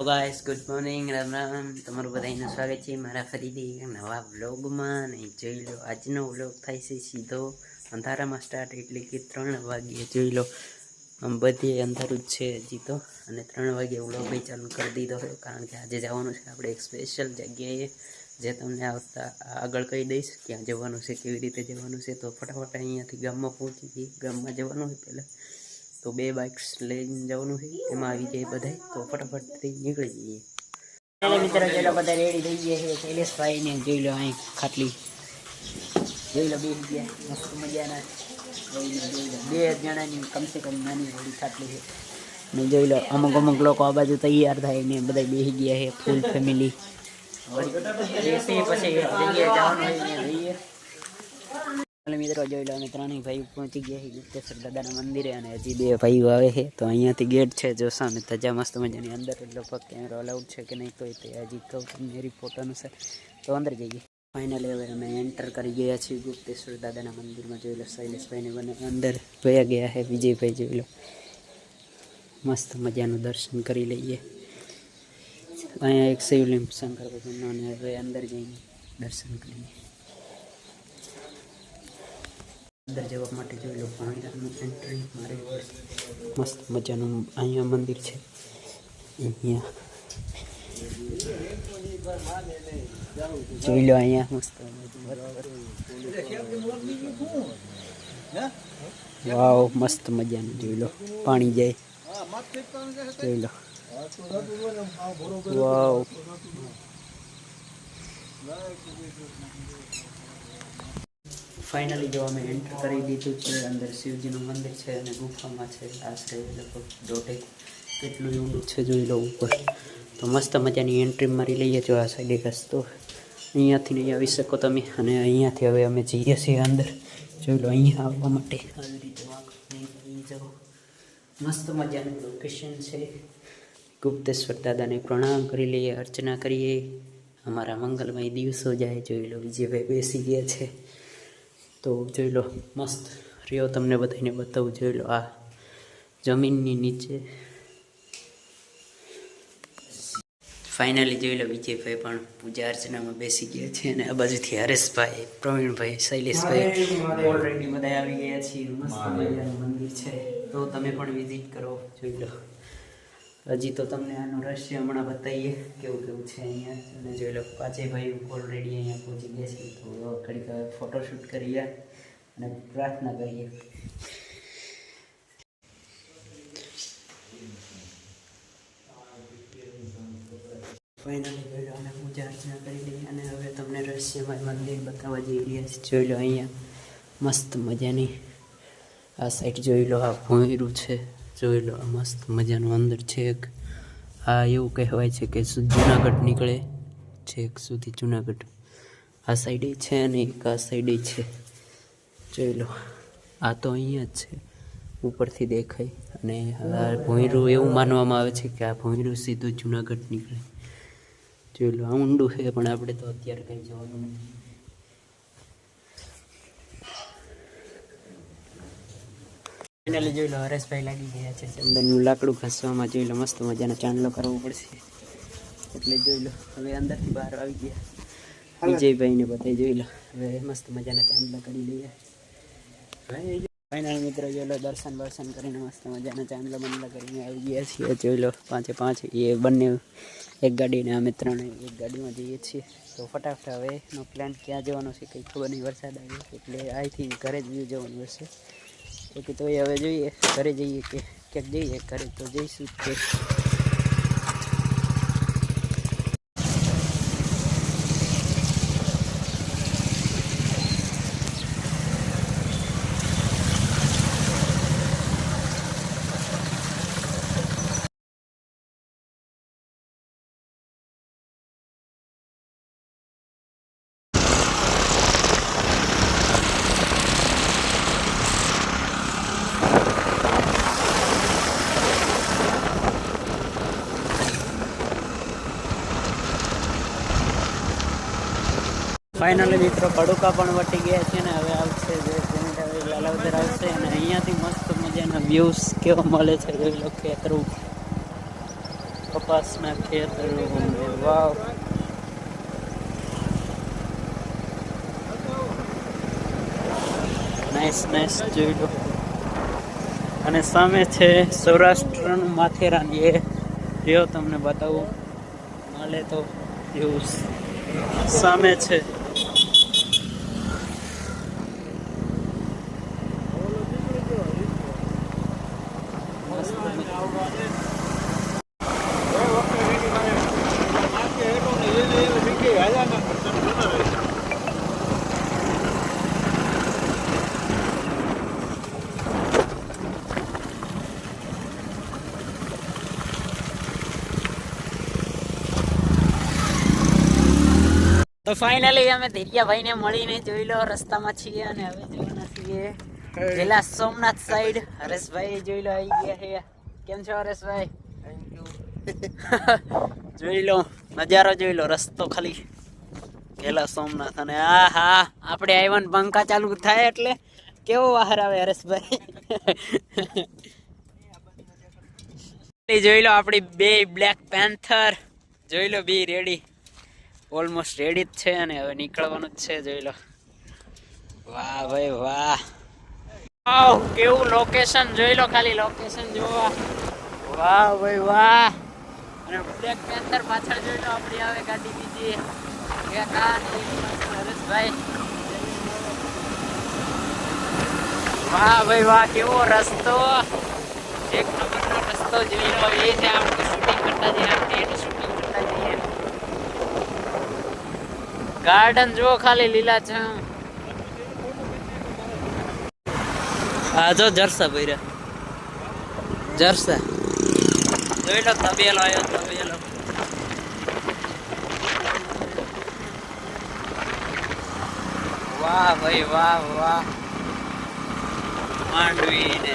Guys good morning Ram Ram. તમારું બધાનું સ્વાગત છે મારા ફરીથી નવા વ્લોગમાં ને જોઈ લો, આજનો વ્લોગ થાય છે સીધો અંધારામાં સ્ટાર્ટ એટલે કે ત્રણ વાગ્યે જોઈ લો. આમ બધી અંધારું જ છે હજી તો. અને ત્રણ વાગ્યે વ્લોગ બી ચાલુ કરી દીધો હતો કારણ કે આજે જવાનું છે આપણે એક સ્પેશિયલ જગ્યાએ, જે તમને આવતા આગળ કહી દઈશ ક્યાં જવાનું છે, કેવી રીતે જવાનું છે. તો ફટાફટ અહીંયાથી ગામમાં પહોંચી જઈએ. ગામમાં જવાનું હોય પહેલાં તો બે બાઇક્સ લઈને જવાનું છે. એમાં આવી જાય બધા તો ફટાફટથી નીકળી જઈએ. ચાલો મિત્રો ચલો બધા રેડી થઈ ગયા છે. શૈલેષભાઈ જોઈ લો અહીં ખાટલી. જોઈ લો બે ગયા મસ્ત મજાના. જોઈ લો જોઈ લો. બે જણાની કમસે કમ નાની એવી ખાટલી છે. ને જોઈ લો અમુક અમુક લોકો આ બાજુ તૈયાર થાય ને બધા બેસી ગયા છે ફૂલ ફેમિલી પછી જગ્યાએ જવાનું હોય જઈએ. હાલો મિત્રો જોઈ લો, અમે ત્રણેય ભાઈ પહોંચી ગયા છીએ ગુપ્તેશ્વર દાદાના મંદિરે અને હજી બે ભાઈઓ આવે છે. તો અહીંયાથી ગેટ છે જોશો અને તજા મસ્ત મજાની અંદર એટલે ફક્ત કેમેરો અલાઉડ છે કે નહીં તો તે હજી કહું તમને રિપોર્ટ અનુસાર. તો અંદર જઈએ. ફાઇનલી હવે અમે એન્ટર કરી ગયા છીએ ગુપ્તેશ્વર દાદાના મંદિરમાં. જોઈ લો, શૈલેષભાઈને બને અંદર વયા ગયા છે, વિજયભાઈ જોઈ લો. મસ્ત મજાનું દર્શન કરી લઈએ. અહીંયા એક શિવલિંગ શંકર ભગવાનનો અને હવે અંદર જઈને દર્શન કરીએ. અંદર જવા માટે જોઈ લો પાણીનું એન્ટ્રી મારે મસ્ત મજાનું અહીંયા મંદિર છે. અહીંયા. જોઈ લો અહીંયા મસ્ત વાવ, મસ્ત મજાનું જોઈ લો. પાણી જાય. જોઈ લો. વાવ. ફાઇનલી જો અમે એન્ટર કરી દીધું છે, અંદર શિવજીનું મંદિર છે અને ગુફામાં છે, આશરે લગભગ દોઢેક કેટલું ઊંડું છે જોઈ લો ઉપર. તો મસ્ત મજાની એન્ટ્રી મારી લઈએ જો આ સાઈડે રસ્તો. અહીંયાથી નહીં આવી શકો તમે, અને અહીંયાથી હવે અમે જઈએ છીએ અંદર. જોઈ લો, અહીંયા આવવા માટે જાઓ મસ્ત મજાનું લોકેશન છે. ગુપ્તેશ્વર દાદાને પ્રણામ કરી લઈએ, અર્ચના કરીએ. અમારા મંગલમય દિવસો જાય, જોઈ લો, વિજયભાઈ બેસી ગયા છે. તો જોઈ લો મસ્ત રહ્યો તમને બધાને બતાવું જોઈ લો આ જમીનની નીચે. ફાઇનલી જોઈ લો વિજયભાઈ પણ પૂજા અર્ચનામાં બેસી ગયા છે અને આ બાજુથી હરેશભાઈ પ્રવીણભાઈ શૈલેષભાઈ ઓલરેડી બધા આવી ગયા છીએ મસ્ત મજાનું મંદિર છે. તો તમે પણ વિઝિટ કરો જોઈ લો. હજી તો તમને આનું રહસ્ય હમણાં બતાવીએ કેવું કેવું છે અહીંયા? અને જોઈ લો પાંચે ભાઈ ઓલરેડી અહીંયા પહોંચી ગયા છે, તો ઘડીક ફોટોશૂટ કરીએ અને પ્રાર્થના કરીએ. ફાઇનલી જોઈ લો અને પૂજા અર્ચના કરી લઈએ અને હવે તમને રહસ્યમય મંદિર બતાવવા જઈ રહ્યા જોઈ લો અહીંયા. મસ્ત મજાની આ સાઈડ જોઈ લો, આ ભોંયરું છે. જોઈ લો મસ્ત મજાનું અંદર છેક આ એવું કહેવાય છે કે જુનાગઢ નીકળે છેક સુધી જુનાગઢ. આ સાઈડે છે અને એક, આ સાઈડે છે. જોઈ લો આ તો અહીંયા જ છે. ઉપરથી દેખાય. અને આ ભોંયરું એવું માનવામાં આવે છે કે આ ભોંયરું સીધું જુનાગઢ નીકળે. જોઈ લો આ ઊંડું છે, પણ આપણે તો અત્યારે કંઈ જવાનું નથી. ફાઇનલી જોઈ લો હરેશભાઈ લાગી ગયા છે અંદરનું લાકડું ઘસવામાં જોઈ લો મસ્ત મજાનો ચાંદલો કરવો પડશે. એટલે જોઈ લો હવે અંદરથી બહાર આવી ગયા. વિજયભાઈને બધા જોઈ લો હવે મસ્ત મજાના ચાંદલા કરી લઈએ. ફાઇનલ મિત્રો જોઈ લો દર્શન વર્શન કરીને મસ્ત મજાના ચાંદલા બંદલા કરીને આવી ગયા છીએ. જોઈ લો પાંચે પાંચ એ બંને એક ગાડીને અમે ત્રણે એક ગાડીમાં જઈએ છીએ. તો ફટાફટ હવે એનો પ્લાન ક્યાં જવાનો છે કંઈ ખબર નહીં વરસાદ આવ્યો એટલે અહીંથી ઘરે જ વ્યૂ જવાનું હશે. ઓકે તો હવે જોઈએ ઘરે જઈએ કે ક્યાંક જઈએ ઘરે તો જઈશું જ ફાઇનલી મિત્રો કડુકા પણ વટી ગયા છે ને હવે આવશે જે પોઈન્ટ આવશે અને અહીંયાથી મસ્ત મજાના વ્યૂઝ કેવા મળે છે જોઈ લો ખેતરું. કપાસના ખેતરું વાવ. નાઇસ નાઇસ જોઈ લો. અને સામે છે સૌરાષ્ટ્રનું માથેરાન. એ રહ્યો તમને બતાવું. મળે તો વ્યૂઝ સામે છે તો ફાઇનલી અમે ધીરિયાભાઈને મળીને જોઈ લો રસ્તામાં છીએ અને હવે જોવાના છીએ પેલા સોમનાથ સાઈડ હરેશભાઈ જોઈ લો આવી ગયા છે કેમ છો હરેશભાઈ? જોઈ લો નજારો જોઈ લો રસ્તો ખાલી. પેલા સોમનાથ અને આ હા આપણે આવ્યા ને પંખા ચાલુ થાય એટલે કેવો બહાર આવે હરેશભાઈ? જોઈ લો આપણી બે બ્લેક પેન્થર જોઈ લો બી રેડી ઓલમોસ્ટ રેડી જ છે અને હવે નીકળવાનું જ છે, જોઈ લો. વાહ ભાઈ વાહ. વાવ, કેવું લોકેશન જોઈ લો ખાલી લોકેશન જોવા. વાહ ભાઈ વાહ. અને બ્લેક પેન્થર પાછળ જોઈ લો, આપણી આવે ગાડી બીજી. પાછળ હરેશભાઈ. વાહ ભાઈ વાહ, કેવો રસ્તો. એક નંબરનો રસ્તો જોઈ લો, એ છે આપણે શૂટિંગ કરતા જે આપણે એનું શૂટિંગ કરતા જઈએ ગાર્ડન જુઓ ખાલી લીલા છે. હા જો જરસા ભર્યા. જરસા. જોઈ લો તબેલો આવ્યો તબેલો. વાહ ભાઈ, વાહ વાહ. માંડવી ને